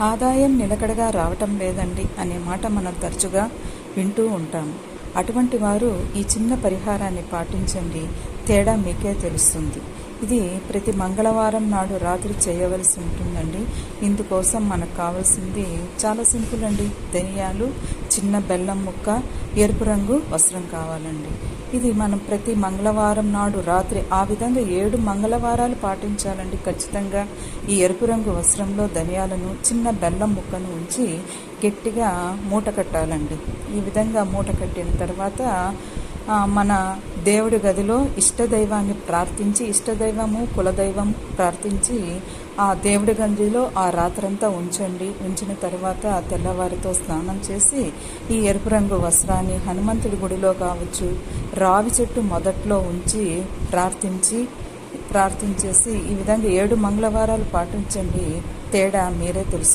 ఆదాయం నిలకడగా రావటం లేదండి అనే మాట మనం తరచుగా వింటూ ఉంటాము అటువంటి వారు ఈ చిన్న పరిహారాన్ని పాటించండి. తేడా మీకే తెలుస్తుంది. ఇది ప్రతి మంగళవారం నాడు రాత్రి చేయవలసి ఉంటుందండి. ఇందుకోసం మనకు కావాల్సింది చాలా సింపుల్ అండి. ధనియాలు చిన్న బెల్లం ముక్క ఎరుపు రంగు వస్త్రం కావాలండి. ఇది మనం ప్రతి మంగళవారం నాడు రాత్రి ఆ విధంగా ఏడు మంగళవారాలు పాటించాలండి. ఖచ్చితంగా ఈ ఎరుపు రంగు వస్త్రంలో ధనియాలను చిన్న బెల్లం ముక్కను ఉంచి గట్టిగా మూట కట్టాలండి. ఈ విధంగా మూట కట్టిన తర్వాత మన దేవుడి గదిలో ఇష్టదైవాన్ని ప్రార్థించి ఇష్టదైవము కులదైవం ప్రార్థించి ఆ దేవుడి గదిలో ఆ రాత్రంతా ఉంచండి. ఉంచిన తర్వాత తెల్లవారితో స్నానం చేసి ఈ ఎరుపు రంగు వస్త్రాన్ని హనుమంతుడి గుడిలో కావచ్చు రావి చెట్టు మొదట్లో ఉంచి ప్రార్థించి ప్రార్థించేసి ఈ విధంగా ఏడు మంగళవారాలు పాటించండి. తేడా మీరే తెలుసు